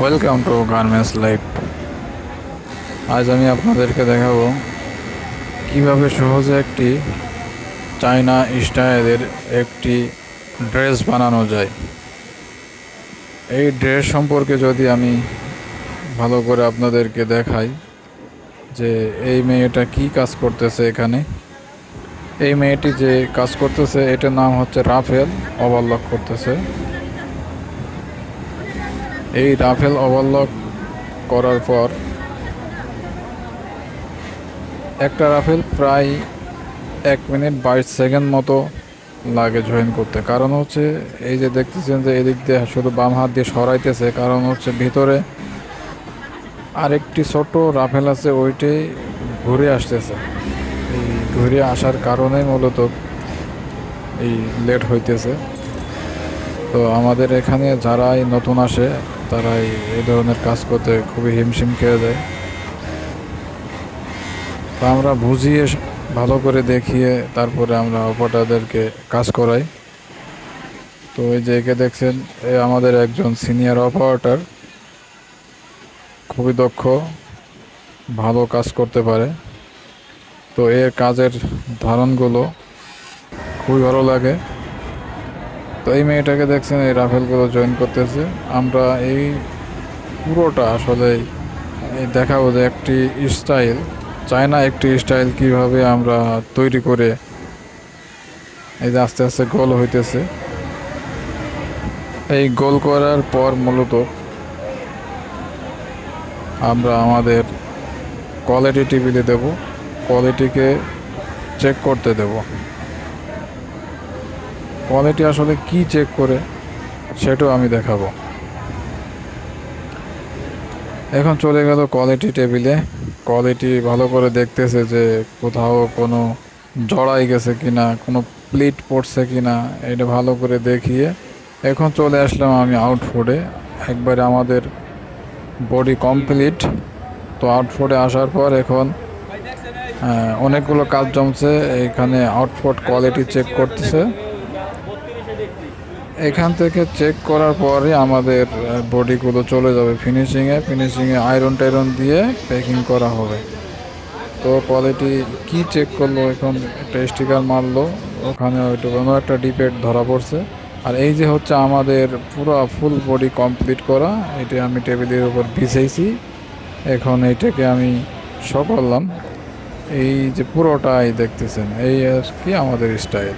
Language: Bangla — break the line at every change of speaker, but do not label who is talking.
ওয়েলকাম টু গার্মেন্টস লাইফ আজ আমি আপনাদেরকে দেখাবো কীভাবে সহজে একটি চায়না স্টাইলের একটি ড্রেস বানানো যায়। এই ড্রেস সম্পর্কে যদি আমি ভালো করে আপনাদেরকে দেখাই যে এই মেয়েটা কি কাজ করতেছে এখানে। এই মেয়েটি যে কাজ করতেছে, এটার নাম হচ্ছে রাফেল, ওভারলক করতেছে। এই রাফেল ওভারলক করার পর একটা রাফেল প্রায় এক মিনিট বাইশ সেকেন্ড মতো লাগে জয়েন করতে। কারণ হচ্ছে এই যে দেখতেছেন যে এদিক দিয়ে শুধু বাম হাত দিয়ে সরাইতেছে, কারণ হচ্ছে ভিতরে আরেকটি ছোট রাফেল আছে ওইটাই ঘুরে আসতেছে। এই ঘুরে আসার কারণেই মূলত এই লেট হইতেছে। তো আমাদের এখানে যারাই নতুন আসে তারাই এই ধরনের কাজ করতে খুবই হিমশিম খেয়ে দেয় তো আমরা বুঝিয়ে ভালো করে দেখিয়ে তারপরে আমরা অপারেটারদেরকে কাজ করাই। তো এই যে একে দেখছেন, এ আমাদের একজন সিনিয়র অপারেটর। খুবই দক্ষ, ভালো কাজ করতে পারে। তো এর কাজের ধারণগুলো খুবই ভালো লাগে। তো এই মেয়েটাকে দেখছেন, এই রাফেলগুলো জয়েন করতেছে। আমরা এই পুরোটা আসলে দেখাবো যে একটি স্টাইল চায়না একটি স্টাইল কীভাবে আমরা তৈরি করে এই যে আস্তে আস্তে গোল হইতেছে। এই গোল করার পর মূলত আমরা আমাদের কোয়ালিটি টিভিতে দেব। কোয়ালিটিকে চেক করতে দেব। কোয়ালিটি আসলে কি চেক করে, সেটাও আমি দেখাবো। এখন চলে গেল কোয়ালিটি টেবিলে কোয়ালিটি ভালো করে দেখতেছে যে কোথাও কোনো জড়াই গেছে কিনা, কোনো প্লিট পড়ছে কিনা, এটা ভালো করে দেখিয়ে। এখন চলে আসলাম আমি আউটফুটে একবারে আমাদের বডি কমপ্লিট তো আউটফুটে আসার পর এখন অনেকগুলো কাজ জমছে। এখানে আউটফুট কোয়ালিটি চেক করতেছে। এখান থেকে চেক করার পরে আমাদের বডিগুলো চলে যাবে ফিনিশিংয়ে ফিনিশিংয়ে আয়রন টাইরন দিয়ে প্যাকিং করা হবে। তো কোয়ালিটি কি চেক করল? এখন একটা স্টিকার মারলো। ওখানে হয়তো কোনো একটা ডিপেট ধরা পড়ছে। আর এই যে হচ্ছে আমাদের পুরো ফুল বডি কমপ্লিট করা, এটা আমি টেবিলের উপর বিছাইছি এখন এইটাকে আমি শো করলাম। এই যে পুরোটাই দেখতেছেন, এই আর কি আমাদের স্টাইল